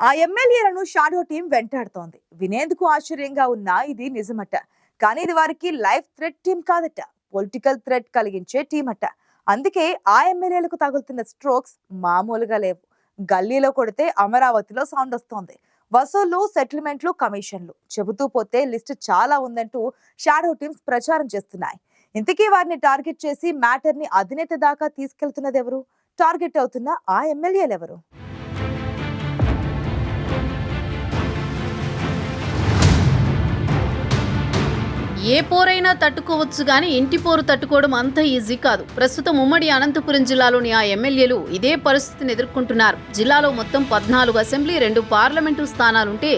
ఆ ఎమ్మెల్యేలను shadow team వెంటాడుతోంది. వినేందుకు ఆశ్చర్యంగా ఉన్నా ఇది నిజమట. కానీ ఇది వారికి లైఫ్ థ్రెట్ టీం కాదట. పొలిటికల్ థ్రెట్ కలిగించే టీం అట అందుకే ఆ ఎమ్మెల్యేలకు తగులుతున్న స్ట్రోక్స్ మామూలుగా లేవు. గల్లీలో కొడితే అమరావతిలో సౌండ్ వస్తోంది. వసూళ్ళు సెటిల్మెంట్లు కమిషన్లు. చెబుతూ పోతే లిస్ట్ చాలా ఉందంటూ షాడో టీమ్స్ ప్రచారం చేస్తున్నాయి. ఇంతకీ వారిని టార్గెట్ చేసి మ్యాటర్ని అధినేత దాకా తీసుకెళ్తున్నది ఎవరు టార్గెట్ అవుతున్న ఆ ఎమ్మెల్యేలు ఏ పోరైనా తట్టుకోవచ్చు కానీ ఇంటి పోరు తట్టుకోవడం అంత ఈజీ కాదు. ప్రస్తుతం ఉమ్మడి అనంతపురం జిల్లాలోని ఆ ఎమ్మెల్యేలు ఇదే పరిస్థితిని ఎదుర్కొంటున్నారు. జిల్లాలో మొత్తం పద్నాలుగు అసెంబ్లీ రెండు పార్లమెంటు స్థానాలుంటే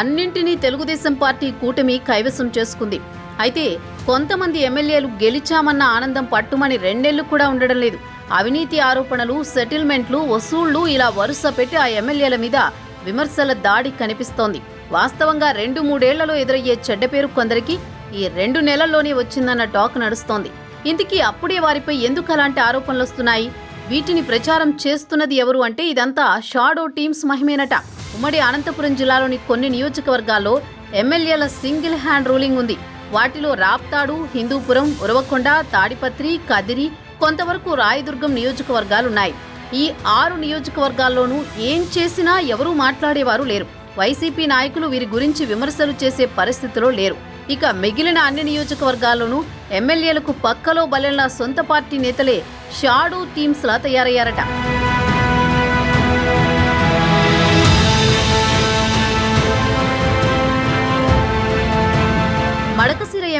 అన్నింటినీ తెలుగుదేశం పార్టీ కూటమి కైవసం చేసుకుంది. అయితే కొంతమంది ఎమ్మెల్యేలు గెలిచామన్న ఆనందం పట్టుమని రెండేళ్ళు కూడా ఉండడం లేదు. అవినీతి ఆరోపణలు సెటిల్మెంట్లు వసూళ్ళు ఇలా వరుస పెట్టి ఆ ఎమ్మెల్యేల మీద విమర్శల దాడి కనిపిస్తోంది. వాస్తవంగా రెండు మూడేళ్ళలో ఎదురయ్యే చెడ్డ పేరు కొందరికి ఈ రెండు నెలల్లోనే వచ్చిందన్న టాక్ నడుస్తోంది. ఇంతకీ అప్పుడే వారిపై ఎందుకు అలాంటి ఆరోపణలు వస్తున్నాయి? వీటిని ప్రచారం చేస్తున్నది ఎవరు అంటే ఇదంతా షాడో టీమ్స్ మహిమేనట. ఉమ్మడి అనంతపురం జిల్లాలోని కొన్ని నియోజకవర్గాల్లో ఎమ్మెల్యేల సింగిల్ హ్యాండ్ రూలింగ్ ఉంది. వాటిలో రాప్తాడు హిందూపురం ఉరవకొండ తాడిపత్రి కదిరి కొంతవరకు రాయదుర్గం నియోజకవర్గాలున్నాయి. ఈ ఆరు నియోజకవర్గాల్లోనూ ఏం చేసినా ఎవరూ మాట్లాడేవారు లేరు. వైసీపీ నాయకులు వీరి గురించి విమర్శలు చేసే పరిస్థితిలో లేరు. ఇక మిగిలిన అన్ని నియోజకవర్గాల్లోనూ ఎమ్మెల్యేలకు పక్కలో బలెన్ల సొంత పార్టీ నేతలే షాడో టీమ్స్లా తయారయ్యారట.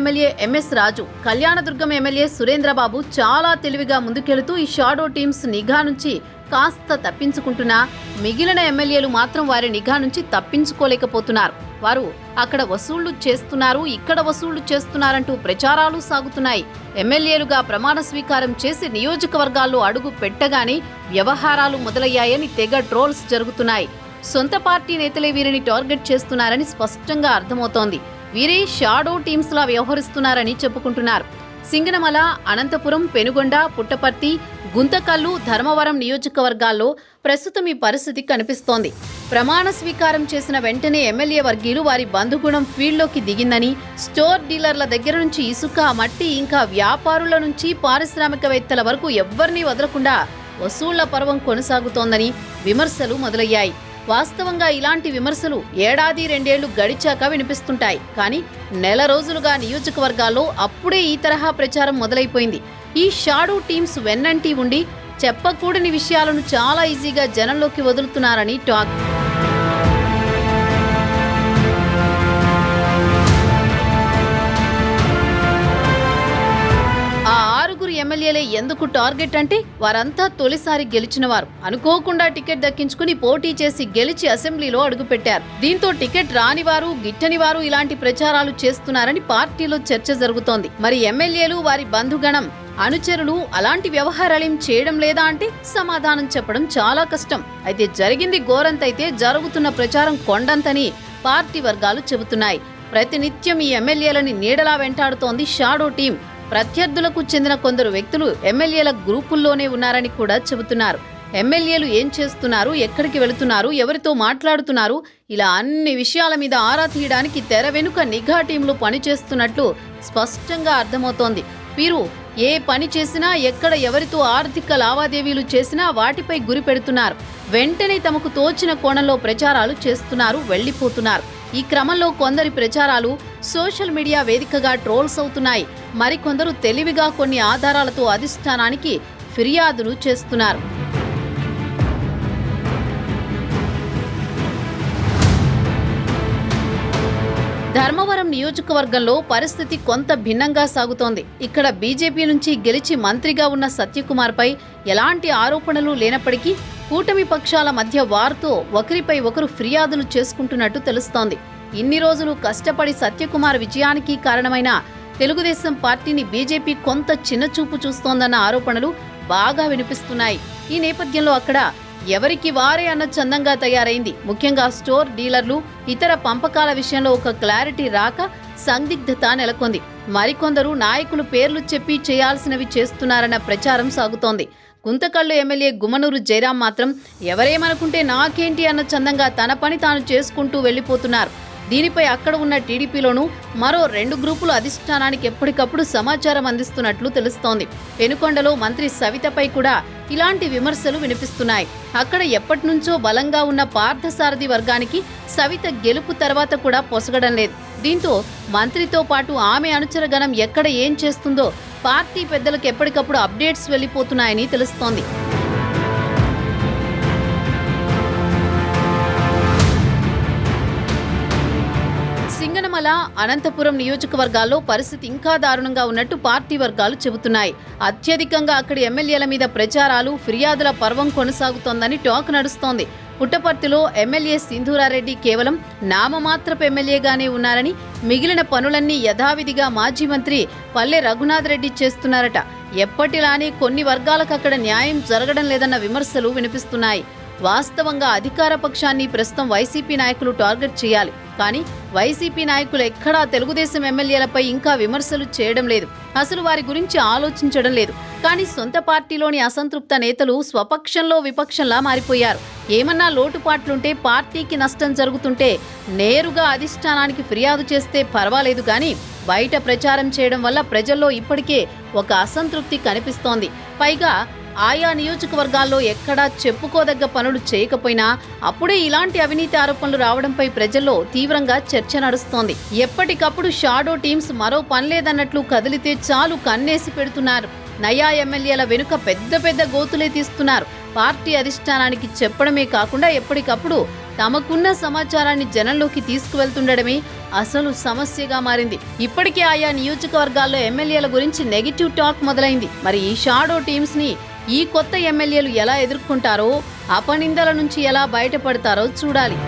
MLA MS Raju Kalyandurg MLA Surendrababu చాలా తెలివిగా ముందుకెళుతూ ఈ షాడో టీమ్స్ నిఘా నుంచి కాస్త తప్పించుకుంటున్నా మిగిలిన ఎమ్మెల్యేలు మాత్రం వారి నిఘా నుంచి తప్పించుకోలేకపోతున్నారు. వారు అక్కడ వసూళ్ళు చేస్తున్నారు ఇక్కడ వసూళ్ళు చేస్తున్నారంటూ ప్రచారాలు సాగుతున్నాయి. ఎమ్మెల్యేలుగా ప్రమాణ స్వీకారం చేసి నియోజకవర్గాల్లో అడుగు పెట్టగానే వ్యవహారాలు మొదలయ్యాయని తెగ ట్రోల్స్ జరుగుతున్నాయి. సొంత పార్టీ నేతలే వీరిని టార్గెట్ చేస్తున్నారని స్పష్టంగా అర్థమవుతోంది. వీరే షాడో టీమ్స్ లా వ్యవహరిస్తున్నారని చెప్పుకుంటున్నారు. సింగనమల అనంతపురం పెనుగొండ పుట్టపర్తి గుంతకల్లు ధర్మవరం నియోజకవర్గాల్లో ప్రస్తుతం ఈ పరిస్థితి కనిపిస్తోంది. ప్రమాణ స్వీకారం చేసిన వెంటనే ఎమ్మెల్యే వర్గీయులు వారి బంధుగుణం ఫీల్డ్లోకి దిగిందని స్టోర్ డీలర్ల దగ్గర నుంచి ఇసుక మట్టి ఇంకా వ్యాపారుల నుంచి పారిశ్రామికవేత్తల వరకు ఎవ్వరినీ వదలకుండా వసూళ్ళ పర్వం కొనసాగుతోందని విమర్శలు మొదలయ్యాయి. వాస్తవంగా ఇలాంటి విమర్శలు ఏడాది రెండేళ్ళు గడిచాక వినిపిస్తుంటాయి. కానీ నెల రోజులుగా నియోజకవర్గాల్లో అప్పుడే ఈ తరహా ప్రచారం మొదలైపోయింది. ఈ షాడో టీమ్స్ వెన్నంటి ఉండి చెప్పకూడని విషయాలను చాలా ఈజీగా జనంలోకి వదులుతున్నారని టాక్. ఎమ్మెల్యేలే ఎందుకు టార్గెట్ అంటే వారంతా తొలిసారి గెలిచిన వారు అనుకోకుండా టికెట్ దక్కించుకుని పోటీ చేసి గెలిచి అసెంబ్లీలో అడుగుపెట్టారు. దీంతో టికెట్ రాని వారు గిట్టని వారు ఇలాంటి ప్రచారాలు చేస్తున్నారని పార్టీలో చర్చ జరుగుతోంది. మరి ఎమ్మెల్యేలు వారి బంధుగణం అనుచరులు అలాంటి వ్యవహారాలేం చేయడం లేదా అంటే సమాధానం చెప్పడం చాలా కష్టం. అయితే జరిగింది ఘోరంతైతే జరుగుతున్న ప్రచారం కొండంతని పార్టీ వర్గాలు చెబుతున్నాయి. ప్రతినిత్యం ఈ ఎమ్మెల్యేలని నీడలా వెంటాడుతోంది షాడో టీం. ప్రత్యర్థులకు చెందిన కొందరు వ్యక్తులు ఎమ్మెల్యేల గ్రూపుల్లోనే ఉన్నారని కూడా చెబుతున్నారు. ఎమ్మెల్యేలు ఏం చేస్తున్నారు? ఎక్కడికి వెళుతున్నారు? ఎవరితో మాట్లాడుతున్నారు? ఇలా అన్ని విషయాల మీద ఆరా తీయడానికి తెర వెనుక నిఘా టీంలు పనిచేస్తున్నట్లు స్పష్టంగా అర్థమవుతోంది. వీరు ఏ పని చేసినా ఎక్కడ ఎవరితో ఆర్థిక లావాదేవీలు చేసినా వాటిపై గురి పెడుతున్నారు. వెంటనే తమకు తోచిన కోణంలో ప్రచారాలు చేస్తున్నారు వెళ్ళిపోతున్నారు ఈ క్రమంలో కొందరి ప్రచారాలు సోషల్ మీడియా వేదికగా ట్రోల్స్ అవుతున్నాయి. మరికొందరు తెలివిగా కొన్ని ఆధారాలతో అధిష్టానానికి ఫిర్యాదులు చేస్తున్నారు. ధర్మవరం నియోజకవర్గంలో పరిస్థితి కొంత భిన్నంగా సాగుతోంది. ఇక్కడ బీజేపీ నుంచి గెలిచి మంత్రిగా ఉన్న సత్యకుమార్పై ఎలాంటి ఆరోపణలు లేనప్పటికీ కూటమి పక్షాల మధ్య వారితో ఒకరిపై ఒకరు ఫిర్యాదులు చేసుకుంటున్నట్టు తెలుస్తోంది. ఇన్ని రోజులు కష్టపడి సత్యకుమార్ విజయానికి కారణమైన తెలుగుదేశం పార్టీని బీజేపీ కొంత చిన్నచూపు చూస్తోందన్న ఆరోపణలు బాగా వినిపిస్తున్నాయి. ఈ నేపథ్యంలో అక్కడ ఎవరికి వారే అన్న చందంగా తయారైంది. ముఖ్యంగా స్టోర్ డీలర్లు ఇతర పంపకాల విషయంలో ఒక క్లారిటీ రాక సందిగ్ధత నెలకొంది. మరికొందరు నాయకులు పేర్లు చెప్పి చేయాల్సినవి చేస్తున్నారన్న ప్రచారం సాగుతోంది. గుంతకల్లు ఎమ్మెల్యే గుమనూరు జయరాం మాత్రం ఎవరేమనుకుంటే నాకేంటి అన్న చందంగా తన పని తాను చేసుకుంటూ వెళ్ళిపోతున్నారు. దీనిపై అక్కడ ఉన్న టీడీపీలోనూ మరో రెండు గ్రూపులు అధిష్టానానికి ఎప్పటికప్పుడు సమాచారం అందిస్తున్నట్లు తెలుస్తోంది. పెనుకొండలో మంత్రి సవితపై కూడా ఇలాంటి విమర్శలు వినిపిస్తున్నాయి. అక్కడ ఎప్పటినుంచో బలంగా ఉన్న పార్థసారథి వర్గానికి సవిత గెలుపు తర్వాత కూడా పొసగడం లేదు. దీంతో మంత్రితో పాటు ఆమె అనుచరగణం ఎక్కడ ఏం చేస్తుందో పార్టీ పెద్దలకు ఎప్పటికప్పుడు అప్డేట్స్ వెళ్ళిపోతున్నాయని తెలుస్తోంది. తిరుమల అనంతపురం నియోజకవర్గాల్లో పరిస్థితి ఇంకా దారుణంగా ఉన్నట్టు పార్టీ వర్గాలు చెబుతున్నాయి. అత్యధికంగా అక్కడి ఎమ్మెల్యేల మీద ప్రచారాలు ఫిర్యాదుల పర్వం కొనసాగుతోందని టాక్ నడుస్తోంది. పుట్టపర్తిలో ఎమ్మెల్యే సింధూరారెడ్డి కేవలం నామమాత్రపు ఎమ్మెల్యేగానే ఉన్నారని మిగిలిన పనులన్నీ యథావిధిగా మాజీ మంత్రి పల్లె రఘునాథ్ రెడ్డి చేస్తున్నారట. ఎప్పటిలానే కొన్ని వర్గాలకు అక్కడ న్యాయం జరగడం లేదన్న విమర్శలు వినిపిస్తున్నాయి. వాస్తవంగా అధికార పక్షాన్ని ప్రస్తుతం వైసీపీ నాయకులు టార్గెట్ చేయాలి. కానీ వైసీపీ నాయకులు ఎక్కడా తెలుగుదేశం ఎమ్మెల్యేలపై ఇంకా విమర్శలు చేయడం లేదు. అసలు వారి గురించి ఆలోచించడం లేదు. కానీ సొంత పార్టీలోని అసంతృప్త నేతలు స్వపక్షంలో విపక్షంలా మారిపోయారు. ఏమన్నా లోటుపాట్లుంటే పార్టీకి నష్టం జరుగుతుంటే నేరుగా అధిష్టానానికి ఫిర్యాదు చేస్తే పర్వాలేదు కానీ బయట ప్రచారం చేయడం వల్ల ప్రజల్లో ఇప్పటికే ఒక అసంతృప్తి కనిపిస్తోంది. పైగా ఆయా నియోజకవర్గాల్లో ఎక్కడా చెప్పుకోదగ్గ పనులు చేయకపోయినా అప్పుడే ఇలాంటి అవినీతి ఆరోపణలు రావడంపై ప్రజల్లో తీవ్రంగా చర్చ నడుస్తోంది. ఎప్పటికప్పుడు షాడో టీమ్స్ మరో పనిలేదన్నట్లు కదిలితే చాలు కన్నేసి పెడుతున్నారు. నయా ఎమ్మెల్యేల వెనుక పెద్ద పెద్ద గోతులే తీస్తున్నారు. పార్టీ అధిష్టానానికి చెప్పడమే కాకుండా ఎప్పటికప్పుడు తమకున్న సమాచారాన్ని జనంలోకి తీసుకువెళ్తుండడమే అసలు సమస్యగా మారింది. ఇప్పటికే ఆయా నియోజకవర్గాల్లో ఎమ్మెల్యేల గురించి నెగిటివ్ టాక్ మొదలైంది. మరి ఈ షాడో టీమ్స్ని ఈ కొత్త ఎమ్మెల్యేలు ఎలా ఎదుర్కొంటారో అపనిందల నుంచి ఎలా బయటపడతారో చూడాలి.